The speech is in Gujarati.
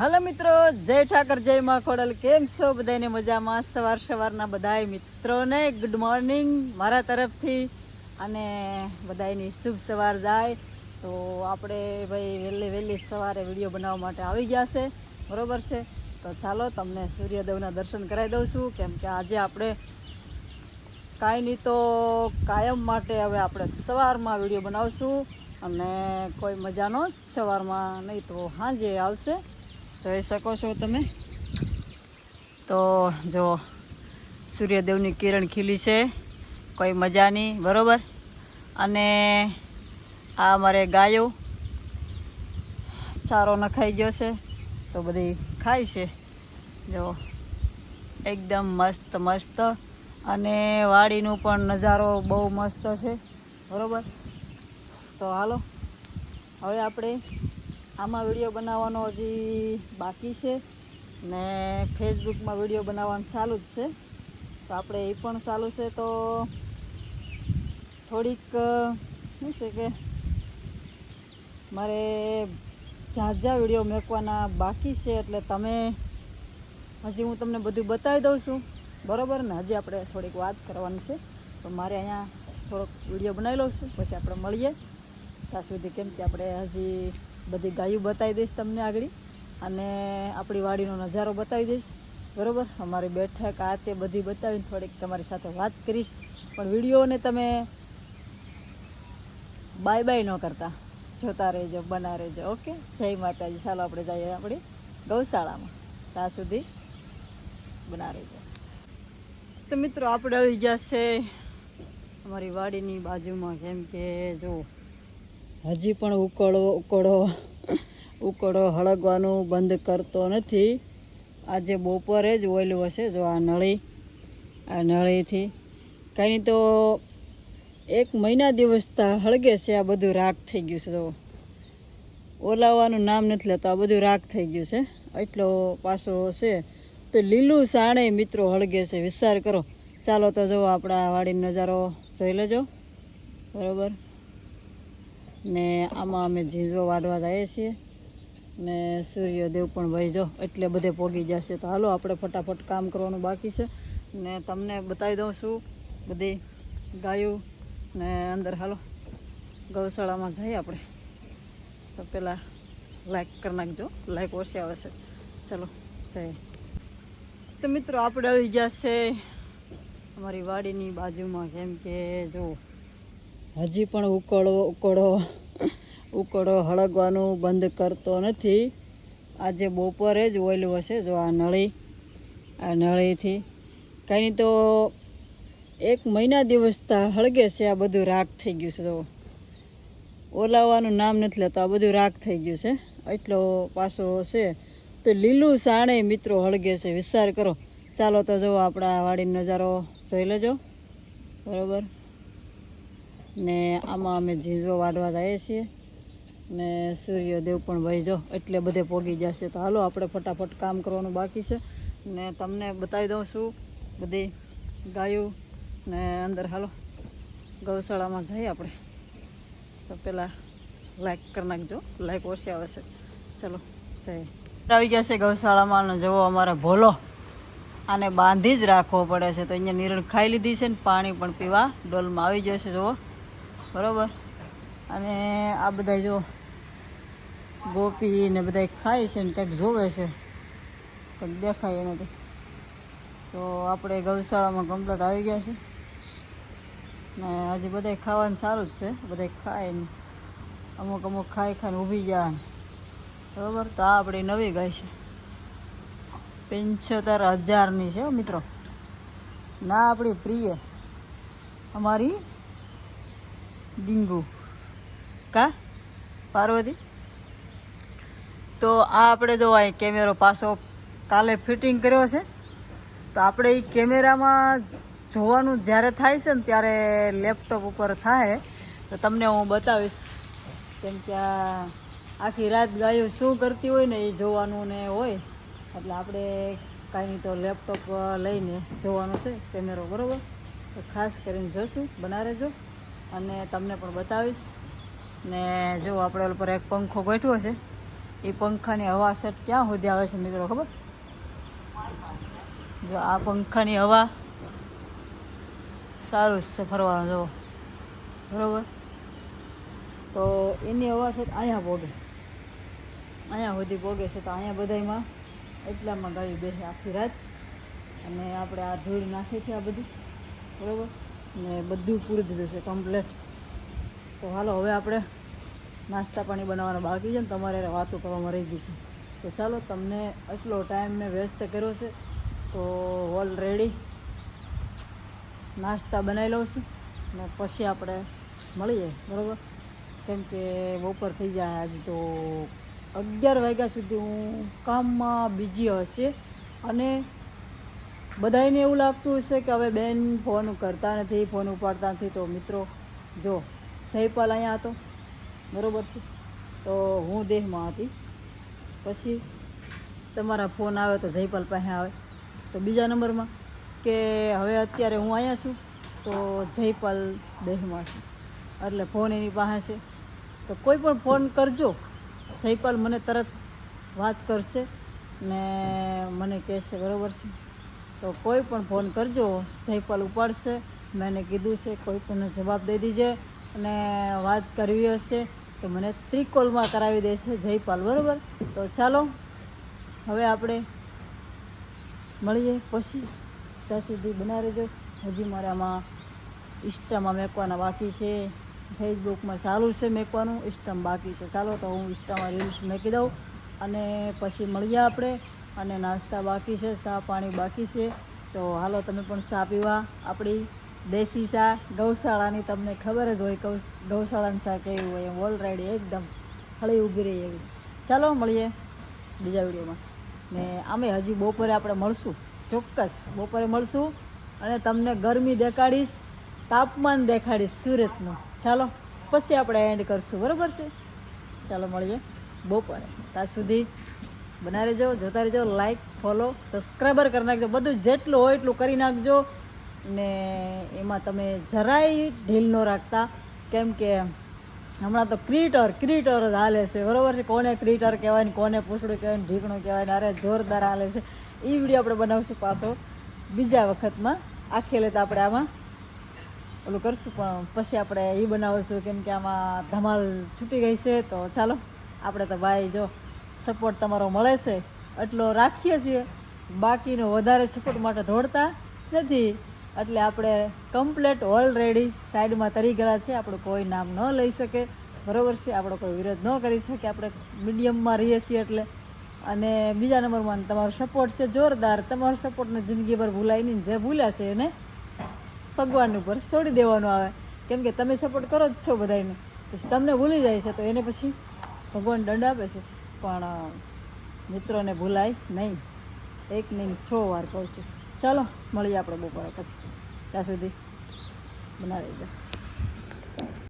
હાલો મિત્રો, જય ઠાકર, જય માં ખોડલ. કેમ છો? બધાને મજામાં? સવાર સવારના બધાય મિત્રોને ગુડ મોર્નિંગ મારા તરફથી. અને બધાયની શુભ સવાર જાય. તો આપણે ભાઈ વહેલી વહેલી સવારે વીડિયો બનાવવા માટે આવી ગયા છે. બરોબર છે? તો ચાલો તમને સૂર્યદેવના દર્શન કરાવી દઉં છું. કેમ કે આજે આપણે કાંઈ નહીં તો કાયમ માટે હવે આપણે સવારમાં વીડિયો બનાવશું. અને કોઈ મજાનો સવારમાં નહીં તો સાંજે આવશે. જોઈ શકો છો તમે? તો જો, સૂર્યદેવની કિરણ ખીલી છે. કોઈ મજાની, બરોબર? અને આ અમારે ગાયો ચારો નખાઈ ગયો છે, તો બધી ખાય છે. જો, એકદમ મસ્ત મસ્ત. અને વાડીનું પણ નજારો બહુ મસ્ત છે, બરોબર? તો હાલો, હવે આપણે આમાં વીડિયો બનાવવાનો હજી બાકી છે ને ફેસબુકમાં વીડિયો બનાવવાનું ચાલુ જ છે. તો આપણે એ પણ ચાલુ છે તો થોડીક શું છે કે મારે ઝાઝા વીડિયો મૂકવાના બાકી છે એટલે તમે હજી હું તમને બધું બતાવી દઉં છું. બરાબર ને? હજી આપણે થોડીક વાત કરવાની છે. તો મારે અહીંયા થોડોક વીડિયો બનાવી લઉં છું. પછી આપણે મળીએ. ત્યાં સુધી કેમ કે આપણે હજી બધી ગાયું બતાવી દઈશ તમને આગળ. અને આપણી વાડીનો નજારો બતાવી દઈશ. બરાબર? અમારી બેઠક આ તે બધી બતાવીને થોડીક તમારી સાથે વાત કરીશ. પણ વિડીયોને તમે બાય બાય ન કરતા. જોતા રહેજો, બના રહેજો. ઓકે? જય માતાજી. ચાલો આપણે જઈએ આપણી ગૌશાળામાં. ત્યાં સુધી બના રહેજો. તો મિત્રો, આપણે આવી ગયા છે અમારી વાડીની બાજુમાં. કેમ કે જો હજી પણ ઉકળો ઉકળો ઉકળો હળગવાનું બંધ કરતો નથી. આજે બપોરે જ ઓયલું હશે જો આ નળી, આ નળીથી. કાંઈ તો એક મહિના દિવસ તા હળગે છે, આ બધું રાખ થઈ ગયું છે તો ઓલાવવાનું નામ નથી લેતા, આ બધું રાખ થઈ ગયું છે. એટલો પાછો છે. તો લીલું સાણે મિત્રો હળગે છે, વિચાર કરો. ચાલો તો જો આપણા વાડીનો નજારો, જોઈ લેજો. બરાબર? ને આમાં અમે ઝીંઝો વાઢવા જઈએ છીએ. ને સૂર્યદેવ પણ ભાઈ જો એટલે બધે પોગી જશે. તો હાલો, આપણે ફટાફટ કામ કરવાનું બાકી છે. ને તમને બતાવી દઉં છું, બધી ગાયું ને અંદર હાલો, ગૌશાળામાં જઈએ આપણે. તો પહેલાં લાઈક કરી નાખજો લાઈક ઓછી આવે છે. ચલો, જઈએ. તો મિત્રો, આપણે આવી ગયા છે અમારી વાડીની બાજુમાં. કેમ કે જો હજી પણ ઉકળો ઉકળો ઉકળો હળગવાનું બંધ કરતો નથી. આજે બપોરે જ ઓયલું હશે જો આ નળી, આ નળીથી. કાંઈ તો એક મહિના દિવસ તા હળગે છે, આ બધું રાખ થઈ ગયું છે તો ઓલાવવાનું નામ નથી લેતો, આ બધું રાખ થઈ ગયું છે. એટલો પાછો છે. તો લીલું સાણે મિત્રો હળગે છે, વિચાર કરો. ચાલો તો જુઓ આપણા વાડીનો નજારો જોઈ લેજો. બરાબર? ને આમાં અમે ઝીંઝો વાઢવા જઈએ છીએ. ને સૂર્યદેવ પણ ભાઈ જો એટલે બધે પોગી જશે તો હાલો આપણે ફટાફટ કામ કરવાનું બાકી છે. ને તમને બતાવી દઉં છું બધી ગાયું. ને અંદર હાલો, ગૌશાળામાં જઈએ આપણે. તો પહેલાં લાઈક કરી નાખજો. લાઈક ઓછી આવે છે. ચલો, જઈએ. આવી ગયા છે ગૌશાળામાં અને જુઓ અમારે ભોલો. આને બાંધી જ રાખવો પડે છે. તો અહીંયા નિરણ ખાઈ લીધી છે ને પાણી પણ પીવા ડોલમાં આવી ગયો છે, જુઓ. બરાબર? અને આ બધા જો ગોપી ને બધા ખાય છે ને કંઈક જોવે છે. કંઈક દેખાય એનાથી. તો આપણે ગૌશાળામાં કમ્પ્લેટ આવી ગયા છે. ને હજી બધા ખાવાનું સારું જ છે. બધા ખાય ને અમુક અમુક ખાઈ ખાઈને ઊભી ગયા બરાબર? તો આ આપણી નવી ગાય છે. પંચોતેર હજારની છે મિત્રો. ના આપણી પ્રિય. અમારી ડીંગુ. કા? પાર્વતી? તો આ આપણે જો અહીં કેમેરો પાછો કાલે ફિટિંગ કર્યો છે. તો આપણે એ કેમેરામાં જોવાનું જ્યારે થાય છે ને ત્યારે લેપટોપ ઉપર થાય. તો તમને હું બતાવીશ કેમ કે આખી રાત ગાયો શું કરતી હોય ને એ જોવાનું ને હોય. એટલે આપણે કાંઈ તો લેપટોપ લઈને જોવાનું છે કેમેરો, બરાબર? તો ખાસ કરીને જોશું બના રહેજો અને તમને પણ બતાવીશ. ને જો આપણે ઓલા પર એક પંખો ગોઠવો છે એ પંખાની હવા સેટ ક્યાં સુધી આવે છે મિત્રો ખબર? જો આ પંખાની હવા સારું છે ફરવાનું જો બરોબર? તો એની હવા છે અહીંયા પોગે અહીંયા સુધી પોગે છે, તો અહીંયા બધામાં એટલામાં ગાયું બેસે આખી રાત. અને આપણે આ ધૂળ નાખી છે આ બધી. બરાબર? ને બધું પૂરી દીધું છે કમ્પ્લેટ તો હાલો, હવે આપણે નાસ્તા પાણી બનાવવાના બાકી છે ને તમારે વાતો કરવામાં રહી ગઈ છે. તો ચાલો, તમને એટલો ટાઈમ મેં વ્યસ્ત કર્યો છે, તો ઓલરેડી નાસ્તા બનાવી લઉં છું ને પછી આપણે મળીએ, બરાબર? કેમ કે બપોર થઈ જાય આજે તો અગિયાર વાગ્યા સુધી હું કામમાં બીજી હશે અને બધાને એવું લાગતું હશે કે હવે બેન ફોન કરતા નથી, ફોન ઉપાડતા નથી. તો મિત્રો, જો, જયપાલ અહીંયા હતો. બરાબર છે? તો હું દેહમાં હતી. પછી તમારા ફોન આવે તો જયપાલ પાસે આવે. તો બીજા નંબરમાં કે હવે અત્યારે હું અહીંયા છું, તો જયપાલ દેહમાં છું. એટલે ફોન એની પાસે છે. તો કોઈ પણ ફોન કરજો. જયપાલ મને તરત વાત કરશે ને મને કહેશે. બરાબર છે? તો કોઈ પણ ફોન કરજો. જયપાલ ઉપાડશે. મેં એને કીધું છે, કોઈ પણ જવાબ દઈ દીજે. અને વાત કરવી હશે તો મને ત્રિકોલમાં કરાવી દેશે જયપાલ, બરાબર? તો ચાલો, હવે આપણે મળીએ પછી. ત્યાં સુધી બના રહેજો. હજી મારે આમાં ઇસ્ટામાં મેકવાના બાકી છે. ફેસબુકમાં ચાલુ છે મેકવાનું, ઇન્સ્ટામાં બાકી છે. ચાલો તો હું ઇસ્ટામાં રીલ્સ મેકી દઉં અને પછી મળીએ આપણે. અને નાસ્તા બાકી છે ચા પાણી બાકી છે. તો હાલો તમે પણ ચા પીવા. આપણી દેશી ચા ગૌશાળાની તમને ખબર જ હોય ગૌશાળાની ચા કેવી હોય એમ. ઓલરેડી એકદમ હળી ઊભી રહી એવી. ચાલો મળીએ બીજા વિડીયોમાં. ને અમે હજી બપોરે આપણે મળશું. ચોક્કસ બપોરે મળશું અને તમને ગરમી દેખાડીશ, તાપમાન દેખાડીશ સુરતનું. ચાલો પછી આપણે એન્ડ કરશું. બરાબર છે? ચાલો મળીએ બપોરે. ત્યાં સુધી બના રહેજો જોતા રહેજો લાઈક ફોલો સબસ્ક્રાઈબર કરી નાખજો. બધું જેટલું હોય એટલું કરી નાખજો. ને એમાં તમે જરાય ઢીલ ન રાખતા. કેમ કે હમણાં તો ક્રિએટર ક્રિએટર જ હાલે છે. બરાબર છે? કોને ક્રિએટર કહેવાય ને કોને પૂછડું કહેવાય ને ઢીકણું કહેવાય ને, અરે જોરદાર હાલે છે. એ વીડિયો આપણે બનાવશું પાછો. બીજા વખતમાં આખી તો આપણે આમાં ઓલું કરશું, પણ પછી આપણે એ બનાવીશું. કેમ કે આમાં ધમાલ છૂટી ગઈ છે, તો ચાલો. આપણે તો ભાઈ જો સપોર્ટ તમારો મળે છે. એટલો રાખીએ છીએ. બાકીનો વધારે સપોર્ટ માટે દોડતા નથી. એટલે આપણે કમ્પ્લેટ ઓલરેડી સાઈડમાં તરી ગયા છે આપણું કોઈ નામ ન લઈ શકે. બરાબર છે? આપણો કોઈ વિરોધ ન કરી શકે. આપણે મીડિયમમાં રહીએ છીએ એટલે. અને બીજા નંબરમાં તમારો સપોર્ટ છે. જોરદાર. તમારો સપોર્ટને જિંદગીભર ભૂલાય નહીં જે ભૂલ્યા છે એને ભગવાન ઉપર છોડી દેવાનું આવે. કેમ કે તમે સપોર્ટ કરો જ છો બધાને પછી તમને ભૂલી જાય છે. તો એને પછી ભગવાન દંડ આપે છે. પણ મિત્રોને ભૂલાય નહીં. એક નહીં, છ વાર કહું છું. ચાલો, મળીએ આપણે બપોરે પછી. ત્યાં સુધી બનાવી દો